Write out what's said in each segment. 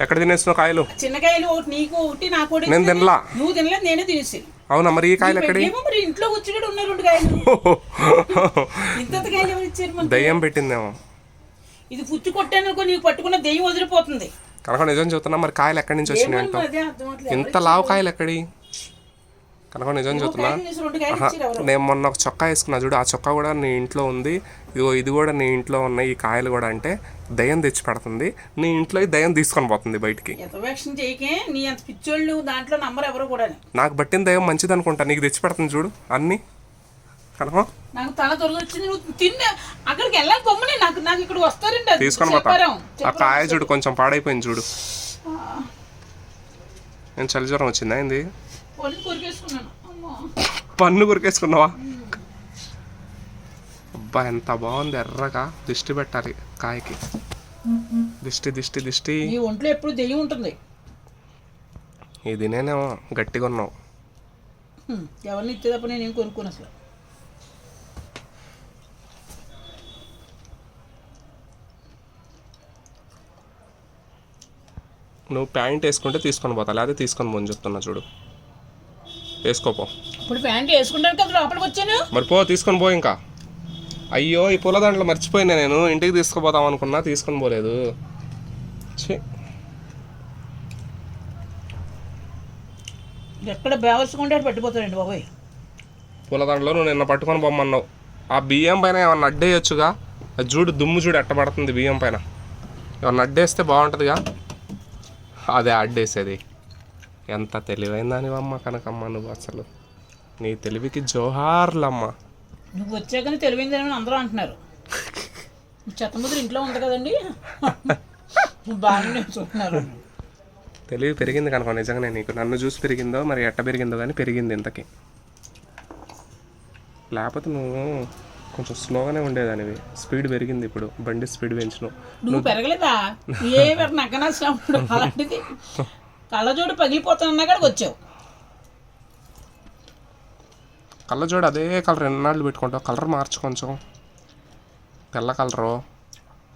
ఎక్కడ తినేస్తున్నావు కాయలు చిన్నకాయలు ఒకటి నీకు ఒకటి నాకు ఒకటి నేను. తినలా. నువ్వు తినలేదు నేనే తినేసి అవునా మరి ఈ కాయలు ఎక్కడి ఏమో మరి ఇంట్లో వచ్చి కూడా ఉన్నాయి రెండు కాయలు ఇంత కాయలు ఎవరు ఇచ్చారు? దయ్యం పెట్టిందేమో ఇది పుచ్చు కొట్టాను నీకు పట్టుకున్న దెయ్యం వదిలిపోతుంది కనుక నిజం చెప్తున్నా మరి కాయలు ఎక్కడి నుంచి వచ్చినాయి అంటావు. ఇంత లావు కాయలు ఎక్కడి కనుక నిజం చెప్తున్నా. నేను మొన్న ఒక చొక్కా వేసుకున్నా చూడు ఆ చొక్కా కూడా నీ ఇంట్లో ఉంది. ఇదిగో ఇది కూడా నీ ఇంట్లో ఉన్నాయి ఈ కాయలు కూడా అంటే దయ్యం తెచ్చి పెడుతుంది. నీ ఇంట్లో దయ్యం తీసుకొని పోతుంది బయటికి. దాంట్లో నంబర్ ఎవరు కూడా. నాకు పట్టిన దయ్యం మంచిది అనుకుంటా నీకు తెచ్చి పెడుతుంది చూడు అన్నీ. కనుక నాకు తల వచ్చింది నువ్వు తిన్న. అక్కడికి వెళ్ళాలి బొమ్మని నాకు నాకు ఇక్కడ వస్తారండి తీసుకొని పోతా. ఆ కాయ చూడు కొంచెం పాడైపోయింది చూడు. నేను చలి జ్వరం వచ్చిందా ఏంది? పన్ను కొరికేసుకున్నావా? అబ్బా ఎంత బాగుంది ఎర్రగా. దిష్టి పెట్టాలి కాయకి. దిష్టి దిష్టి దిష్టి. ఒంట్లో ఎప్పుడు దెయ్యం ఉంటుంది. ఇది నేనేమో గట్టిగా ఉన్నావు. ఎవరిని ఇచ్చేటప్పుడు నేను ఏం కొనుక్కోను అసలు. నువ్వు ప్యాంట్ వేసుకుంటే తీసుకొని పోతా లేదా తీసుకొని చెప్తున్నా చూడు. వేసుకోపో. ఇప్పుడు ప్యాంట్ వేసుకుంటాను కదా లోపలికి వచ్చాను. మరి పో తీసుకొని పో ఇంకా. అయ్యో ఈ పూలదండలు మర్చిపోయినా నేను. ఇంటికి తీసుకుపోదాం అనుకున్నా తీసుకొని పోలేదు. ఛీ. ఎక్కడ పట్టిపోతాడండి బాబాయ్. పూలదండలో నువ్వు నిన్న పట్టుకొని పొమ్మన్నావు ఆ బియ్యం పైన ఏమన్నా అడ్డేయచ్చుగా? చూడు దుమ్ము చూడు ఎట్ట పడుతుంది బియ్యం పైన. ఏమన్నా అడ్డేస్తే బాగుంటుందిగా? అదే అడ్డేసేది. ఎంత తెలివైందానివమ్మ కనకమ్మ నువ్వు అసలు? నీ తెలివికి జోహార్లమ్మ. నువ్వు వచ్చాకని తెలివిందని అందరూ అంటున్నారు. చెత్త ముద్ర ఇంట్లో ఉంది కదండి. బాగానే నేర్చుకుంటున్నారు తెలివి పెరిగింది కనుక నిజంగానే నీకు. నన్ను చూసి పెరిగిందో మరి ఎట్ట పెరిగిందో కానీ పెరిగింది ఇంతకి. లేకపోతే నువ్వు కొంచెం స్లోగానే ఉండేదానివి. స్పీడ్ పెరిగింది ఇప్పుడు. బండి స్పీడ్ పెంచినావు నువ్వు పెరగలేదా? ఏ అలాంటిది. కళ్ళజోడు పగిలిపోతానన్నా కాడికి వచ్చావు. కళ్ళజోడు అదే కలర్ ఎన్నాళ్ళు పెట్టుకుంటావు? కలర్ మార్చు కొంచెం. తెల్ల కలరు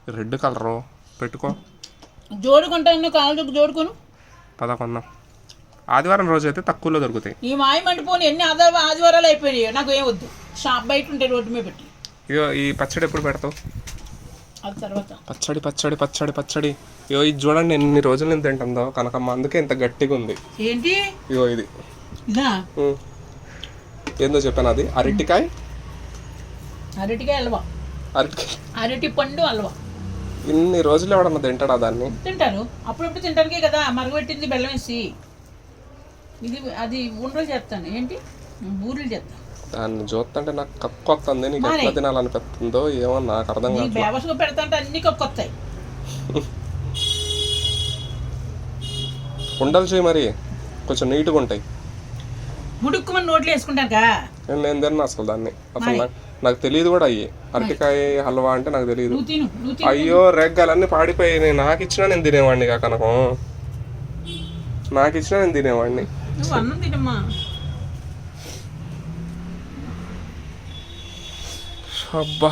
రెడ్ కలరు పెట్టుకో. జోడుకుంటాను కాళ్ళజోడు జోడుకోను? పద కొందాం ఆదివారం రోజు అయితే తక్కువలో దొరుకుతాయి. ఈ మాయ మండిపోని ఎన్ని ఆదివారం ఆదివారాలు అయిపోయినాయి నాకు ఏం వద్దు. షాప్ బయట ఉంటాయి రోడ్డు మీద పెట్టి. ఇగో ఈ పచ్చడి ఎప్పుడు పెడతావు? పచ్చడి పచ్చడి పచ్చడి పచ్చడి. ఇగో ఇది చూడండి ఎన్ని రోజులు నేను తింటుందో కనకమ్మ. అందుకే ఇంత గట్టిగా ఉంది. ఏంటి? ఇగో ఇది. ఏందో చెప్పాను అది? అరటికాయ? అరటికాయ హల్వా అరటికాయ. అరటి పండు హల్వా ఇన్ని రోజులు ఎవడన్నా తింటాడా దాన్ని? తింటారు. అప్పుడప్పుడు తింటానికే కదా. మరగబెట్టింది బెల్లం వేసి. ఇది అది ఉండలు చేస్తాను. ఏంటి? బూరెలు చేస్తాను. దాన్ని చూస్తుంటే నాకు కక్కు వస్తుంది నీకు. ఎట్లా తినాలనిపిస్తుందో ఏమో నాకు అర్థం కాదు పెడతాంటే అన్ని కొత్తాయి ఉండలు చేయి మరి. కొంచెం నీట్గా ఉంటాయి. ముడుక్కుమని నోట్లు నేను నేను తిన్నా అసలు దాన్ని. అసలు నాకు తెలియదు కూడా అయ్యి. అరటికాయ హల్వా అంటే నాకు తెలియదు అయ్యో రెగ్గాలన్నీ పాడిపోయి నాకు ఇచ్చినా నేను తినేవాడిని కనకం. నాకు ఇచ్చినా నేను తినేవాడిని. నువ్వు అన్నం తినమ్మా అబ్బా